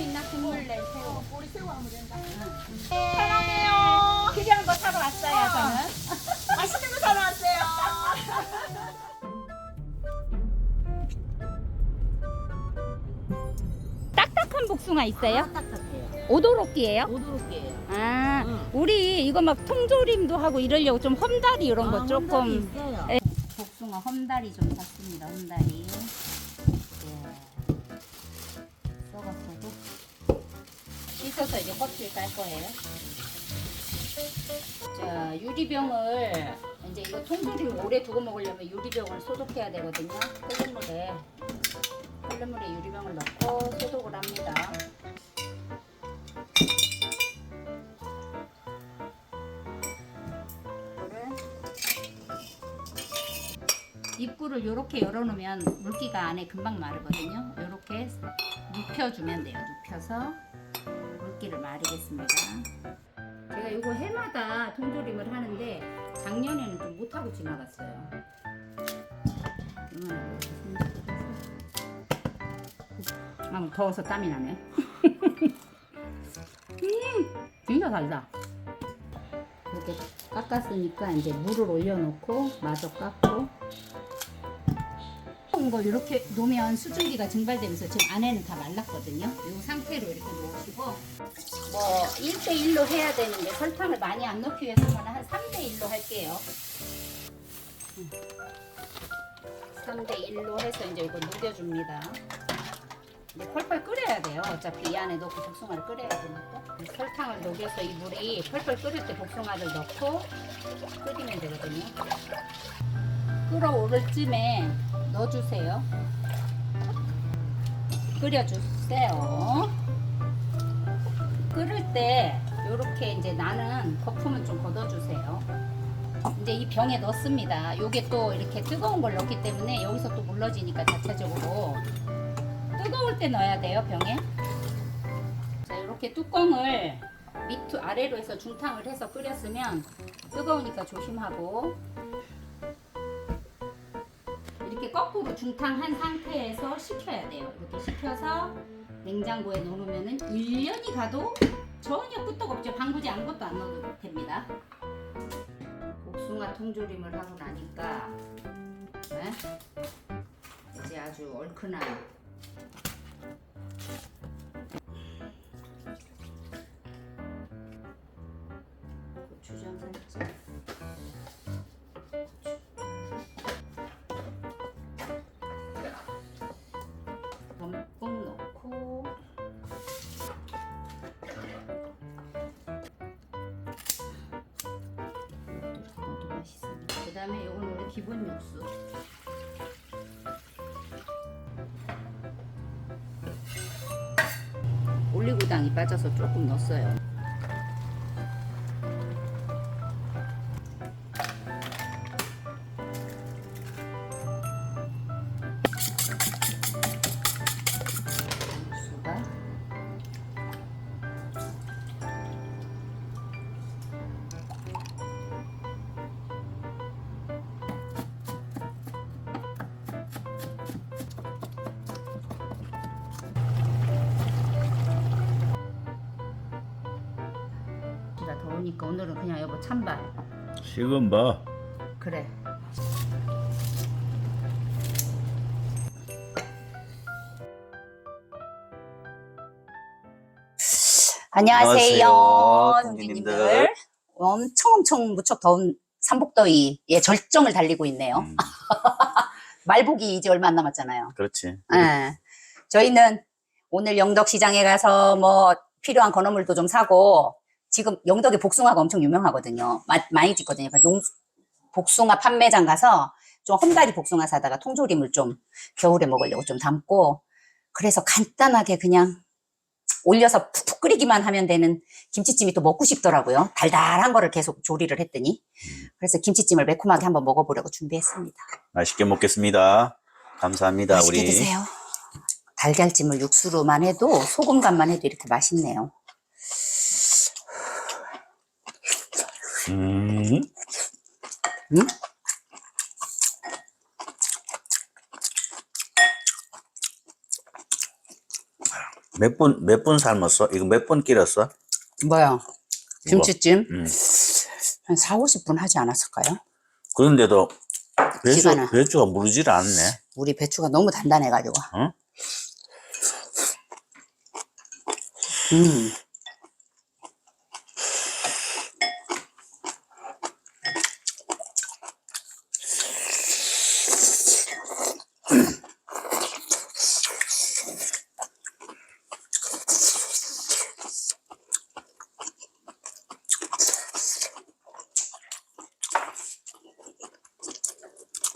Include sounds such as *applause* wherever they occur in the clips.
있나? 국물 낼 새우. 우리 새우 하면 된다. 사랑해요. 필요한 거 사러 왔어요, 저는. *laughs* 맛있는 거 사러 왔어요. *laughs* 딱딱한 복숭아 있어요? 딱딱해요. 오도록기예요? 오도록이에요. 아, 응. 우리 이거 막 통조림도 하고 이러려고 좀 험다리 이런 아, 거 조금 있어요. 예. 복숭아 험다리 좀 샀습니다. 험다리. 씻어서 이제 껍질 깔 거예요. 자, 유리병을 이제 이거 통조림 오래 두고 먹으려면 유리병을 소독해야 되거든요. 끓는 물에 끓는 물에 유리병을 넣고 소독을 합니다. 입구를 이렇게 열어놓으면 물기가 안에 금방 마르거든요. 이렇게 눕혀주면 돼요. 눕혀서 물기를 마르겠습니다. 제가 이거 해마다 통조림을 하는데 작년에는 좀 못하고 지나갔어요. 아, 더워서 땀이 나네. *laughs* 음, 진짜 달다. 이렇게 깎았으니까 이제 물을 올려놓고 마저 깎고 걸 이렇게 놓으면 수증기가 증발되면서 지금 안에는 다 말랐거든요. 이 상태로 이렇게 놓으시고 뭐 1대1로 해야 되는데 설탕을 많이 안 넣기 위해서는 한 3대1로 할게요. 3대1로 해서 이제 이거 녹여줍니다. 이제 펄펄 끓여야 돼요. 어차피 이 안에 넣고 복숭아를 끓여야 되니까. 설탕을 녹여서 이 물이 펄펄 끓을 때 복숭아를 넣고 끓이면 되거든요. 끓어오를 쯤에 넣어주세요. 끓여주세요. 끓을 때 이렇게 이제 나는 거품은 좀 걷어주세요. 이제 이 병에 넣습니다. 요게 또 이렇게 뜨거운 걸 넣기 때문에 여기서 또 물러지니까 자체적으로 뜨거울 때 넣어야 돼요 병에. 자 이렇게 뚜껑을 밑 아래로 해서 중탕을 해서 끓였으면 뜨거우니까 조심하고 이렇게 거꾸로 중탕한 상태에서 식혀야 돼요. 이렇게 식혀서 냉장고에 넣어놓으면은 1년이 가도 전혀 끄떡 없죠. 방부제 아무것도 안 넣어도 됩니다. 복숭아 통조림을 하고 나니까 네? 이제 아주 얼큰한 그 다음에 이건 우리 기본 육수. 올리고당이 빠져서 조금 넣었어요. 더우니까 오늘은 그냥 여보 찬밥 지금 봐. 그래 안녕하세요, 안녕하세요. 동지님들. 엄청 엄청 무척 더운 삼복더위의 절정을 달리고 있네요. 음, *laughs* 말복이 이제 얼마 안 남았잖아요. 그렇지. 예. 저희는 오늘 영덕시장에 가서 뭐 필요한 건어물도 좀 사고 지금 영덕에 복숭아가 엄청 유명하거든요. 마- 많이 짓거든요. 농 복숭아 판매장 가서 좀 험다리 복숭아 사다가 통조림을 좀 겨울에 먹으려고 좀 담고 그래서 간단하게 그냥 올려서 푹푹 끓이기만 하면 되는 김치찜이 또 먹고 싶더라고요. 달달한 거를 계속 조리를 했더니 그래서 김치찜을 매콤하게 한번 먹어보려고 준비했습니다. 맛있게 먹겠습니다. 감사합니다. 맛있게 우리 드세요. 달걀찜을 육수로만 해도 소금 간만 해도 이렇게 맛있네요. 음, 음? 몇 분, 몇 분 삶았어? 이거 몇분 끼렸어? 뭐야? 김치찜? 음. 한 4, 50분 하지 않았을까요? 그런데도 배추, 시간은. 배추가 무르질 않네. 우리 배추가 너무 단단해가지고. 응? 음.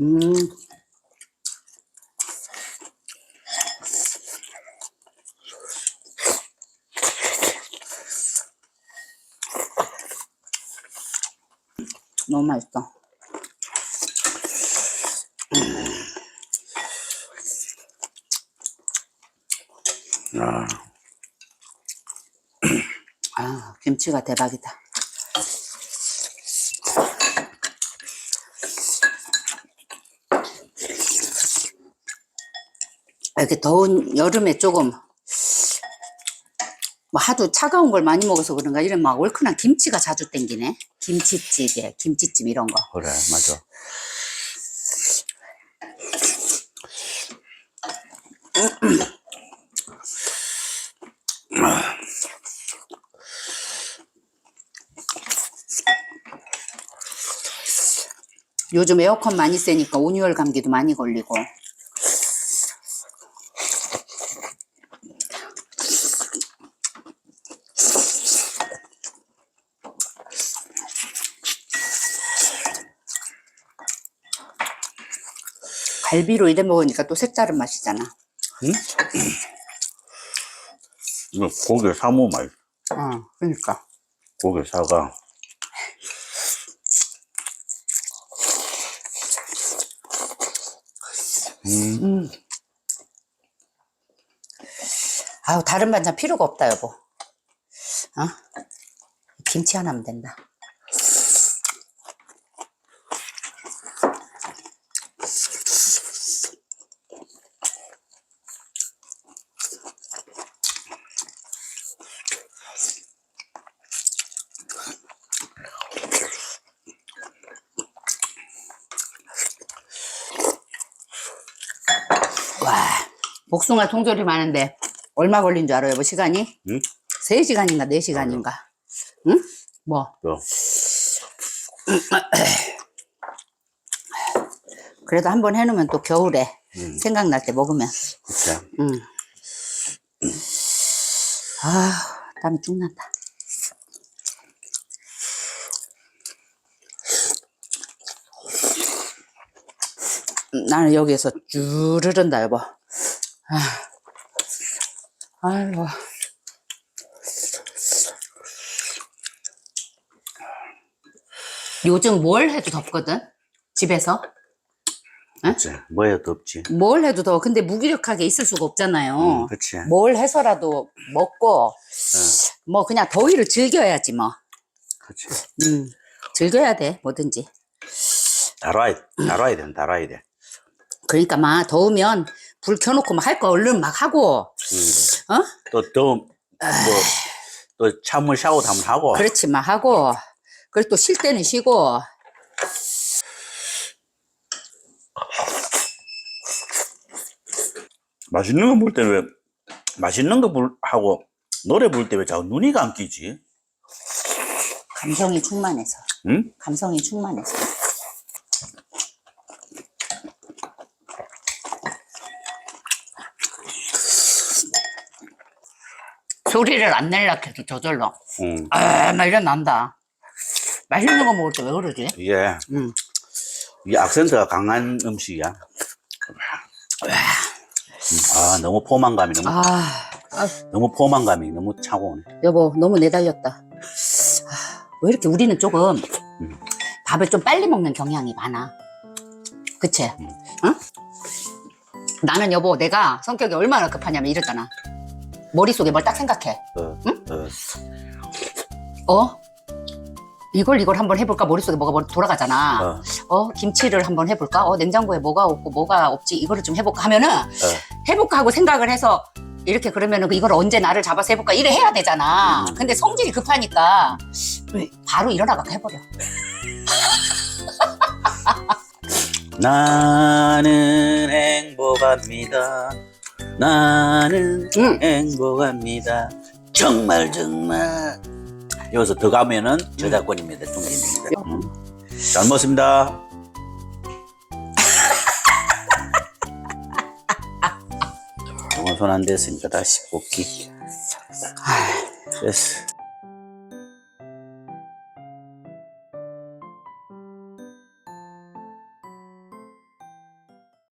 음. 너무 맛있어. 아, 아, 김치가 대박이다. 이렇게 더운 여름에 조금 뭐 하도 차가운 걸 많이 먹어서 그런가 이런 막 얼큰한 김치가 자주 땡기네. 김치찌개, 김치찜 이런 거. 그래, 맞아. 요즘 에어컨 많이 쐬니까 온열 감기도 많이 걸리고. 갈비로 이래 먹으니까 또 색다른 맛이잖아. 이거 고기 사모 맛 어, 그러니까. 고기 사가. 아우, 다른 반찬 필요가 없다, 여보. 어? 김치 하나 하면 된다. 와, 복숭아 통조림 많은데 얼마 걸린 줄 알아요, 여보, 시간이? 응? 3시간인가 4시간인가? 응? 뭐? 또, *sniffs* 그래도 한 번 해놓으면 또 겨울에 생각날 때 먹으면. 그치. 응. *sniffs* 아, 땀이 쭉 난다. 나는 여기에서 쭈르 른다 여보. 아, 아이고. 요즘 뭘 해도 덥거든? 집에서? 그치. 뭐야, 덥지. 뭘 해도 더워. 근데 무기력하게 있을 수가 없잖아요. 음, 그치. 뭘 해서라도 먹고, 뭐 그냥 더위를 즐겨야지 뭐. 그치. 음, 즐겨야 돼, 뭐든지. 달아야, 달아야 돼, 달아야 돼. 그러니까 막 더우면 불 켜놓고 막 할 거 얼른 막 하고, 음. 어? 또, 또, 뭐, 또 찬물 샤워도 한번 하고. 그렇지 막 하고, 그리고 또 쉴 때는 쉬고. 맛있는 거 볼 때는 왜, 맛있는 거 볼, 하고, 노래 부를 때왜 자꾸 눈이 감기지? 감성이 충만해서. 응? 감성이 충만해서. 소리를 안 내려고 해도 저절로. 응. 아, 막 이래 난다. 맛있는 거 먹을 때 왜 그러지? 이게, 음. 이 악센트가 강한 음식이야. 음, 아, 너무 포만감이 너무, 아, 아, 너무 포만감이 너무 차고 오네. 여보, 너무 내달렸다. 아, 왜 이렇게 우리는 조금 음. 밥을 좀 빨리 먹는 경향이 많아. 그치? 응? 나는 여보, 내가 성격이 얼마나 급하냐면 이랬잖아. 머릿속에 뭘 딱 생각해. 어, 어, 어? 이걸 이걸 한번 해볼까? 머릿속에 뭐가 뭐 돌아가잖아. 어, 어, 김치를 한번 해볼까? 어, 냉장고에 뭐가 없고 뭐가 없지? 이거를 좀 해볼까 하면은 어. 해볼까 하고 생각을 해서 이렇게 그러면은 이걸 언제 나를 잡아서 해볼까 이래 해야 되잖아. 음. 근데 성질이 급하니까 바로 일어나갖고 해버려. *laughs* 나는 행복합니다. 나는 응. 행복합니다. 정말 정말. 여기서 더 가면은 저작권입니다. 중립입니다. 음. 잘 먹습니다. 이건 손안 댔으니까 다시 볶기. 됐어.